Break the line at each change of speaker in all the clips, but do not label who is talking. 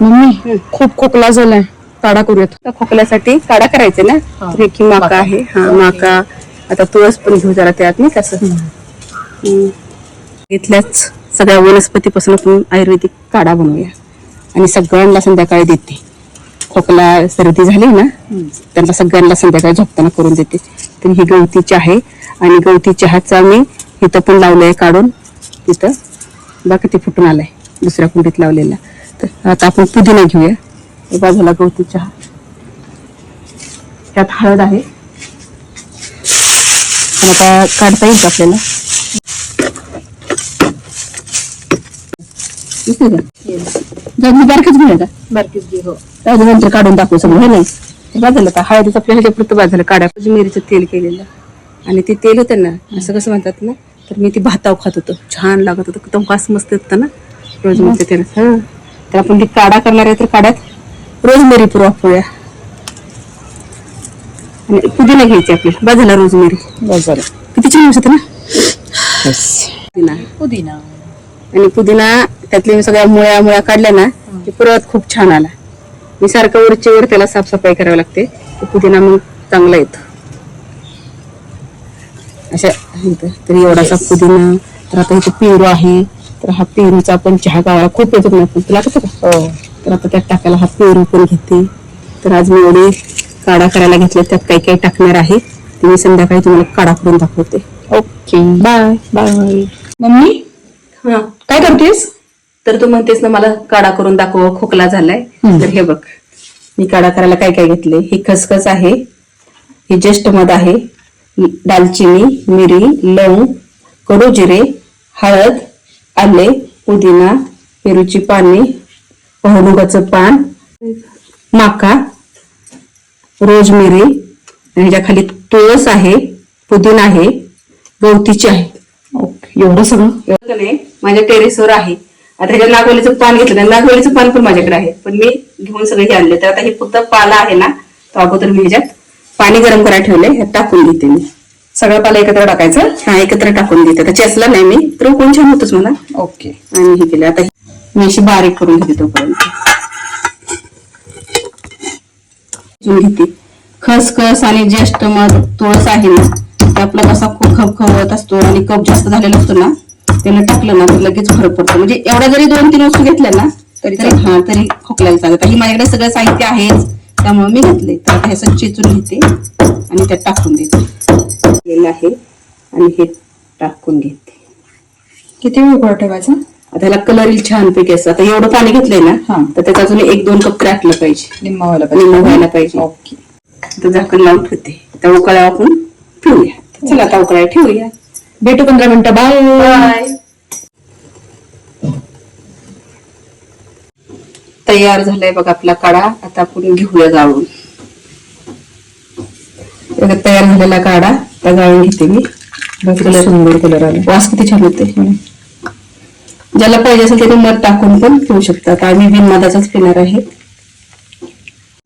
Mummy खूप खोकला झालाय. काढा करूयात.
तर खोकल्यासाठी काढा करायचे ना?
हा.
रेखी माका आहे. हा माका. आता तुळस पण घेऊ जरा त्यात नाही कसं. इथल्याच सगळ्या वनस्पतीपासून आपण आयुर्वेदिक काढा बनवूया. आणि सगळ्यांना संध्याकाळी देते. खोकला सर्दी झाली ना त्यांना सगळ्यांना संध्याकाळी झोपताना करून देते. तर ही गवती चहा आहे. आणि गवती चहाचा मी इथं पण लावलंय काढून. तिथं. बघा किती फुटून आलाय. दुसऱ्या कुंडीत लावलेला. तर आता आपण पुदिना घेऊया. बाजूला गवती चहा. त्यात हळद आहे. आता काढता येईल का आपल्याला? बारकच घेऊया का
बारकीच घे हो.
नंतर काढून दाखवू सगळं हे नाही बाजूला का हळदीचं आपल्या ह्याच्या पुरतं बाजूला काढा. मिरीचं तेल केलेलं. आणि ते तेल होतं ना असं कसं म्हणतात ना तर मी ती भाताव खात होतो. छान लागत होतं एकदम वास मस्त येतं ना रोज मिरचं तेल. हा. तर आपण ती काढा करणार आहे तर काढ्यात रोजमेरी पुरं वापरूया आणि पुदिना घ्यायची आपल्याला बाजूला रोजमेरी.
बाजार
किती छान वाटत ना? पुदिना.
पुदिना.
आणि पुदिना त्यातल्या मी सगळ्या मुळ्या मुळ्या काढल्या ना की परत खूप छान आला. मी सारखं वरची वर त्याला साफसफाई करावी लागते. पुदिना मग चांगला येतो. अशा. तर एवढासा पुदिना. तर आता इथे पेरू आहे. तर हा पेरूचा आपण चहा गावाला खूप येतो ना तुला कसं का तर आता त्यात टाकायला हा पेरू पण घेते. तर आज मी एवढे काढा करायला घेतले त्यात काही काही टाकणार आहे. ते मी संध्याकाळी तुम्हाला काढा करून दाखवते.
ओके. बाय. बाय. मम्मी?
हा.
काय करतेस?
तर तू म्हणतेस ना मला काढा करून दाखव खोकला झालाय. तर हे बग मी काढा करायला काय काय घेतले? ही खसखस आहे ही ज्येष्ठ मध आहे दालचिनी मिरी लवंग कडू जिरे हळद आले पुदिना पेरूची पाने पहनुगाचं पान माका रोजमिरी आणि ह्याच्या खाली तुळस आहे पुदिना आहे गवतीची आहे.
एवढं सगळं?
नाही माझ्या टेरेसवर आहे. आता ह्याच्या नागवलीचं पान घेतलं नागवलीचं पान पण माझ्याकडे आहे. पण मी घेऊन सगळे हे आणले. तर आता हे फक्त पाला आहे ना तो अगोदर मी ह्याच्यात पाणी गरम करायला ठेवलंय ह्यात टाकून घेते मी.
सगळं पाला एकत्र टाकायचं.
हा एकत्र टाकून देते. आता चेसला नाही मी तर कोण छान होतच मला.
ओके.
आणि हे केलं आता मी अशी बारीक करून घेते तोपर्यंत. घेते. खसखस आणि ज्येष्ठ मध तुळस आहे ना ते आपला कसा खूप खवखवत असतो आणि कप जास्त झालेला असतो ना त्याला टाकलं ना तर लगेच फरक पडतो. म्हणजे एवढा जरी दोन तीन वस्तू घेतल्या ना तरी तरी हा तरी खोकलायला चालत. ही माझ्याकडे सगळं साहित्य आहेच त्यामुळे मी घेतले तर हे चेचून घेते आणि त्यात टाकून देते. केलेलं आहे आणि हे टाकून घेते.
किती वेळ उकळ ठेवायचं?
आता ह्याला कलर येईल छान पैकी असं. आता एवढं पाणी घेतलंय
हा.
ना तर त्याचा अजून एक दोन कप आटलं पाहिजे.
निम्मा व्हायला
निम्मं व्हायला पाहिजे.
ओके.
आता झाकण लावून ठेवते. आता उकळ्या आपण पिऊया चला आता उकळ्या ठेवूया.
भेटू पंधरा मिनिटं. बाय
बाय तयार झालाय बघा आपला काढा. आता आपण घेऊया गाळून. बघा, तयार झालेला काढा. त्या गाळून घेते मी कलर
सुंदर कलर आला.
वास किती छान होते. ज्याला पाहिजे असेल त्याने मध टाकून पण पिऊ शकतात. आम्ही बिन मधाचाच पिणार आहे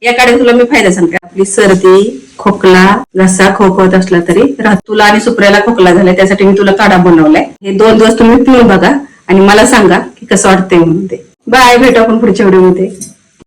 या काढ्यात तुला मी फायदा सांगते. आपली सर्दी खोकला घसा खोकवत असला तरी तुला आणि सुप्र्याला खोकला झालाय त्यासाठी मी तुला काढा बनवलाय. हे दोन दिवस तुम्ही पिऊन बघा आणि मला सांगा की कसं वाटतंय म्हणून ते. बाय भेटू आपण पुढच्या व्हिडिओमध्ये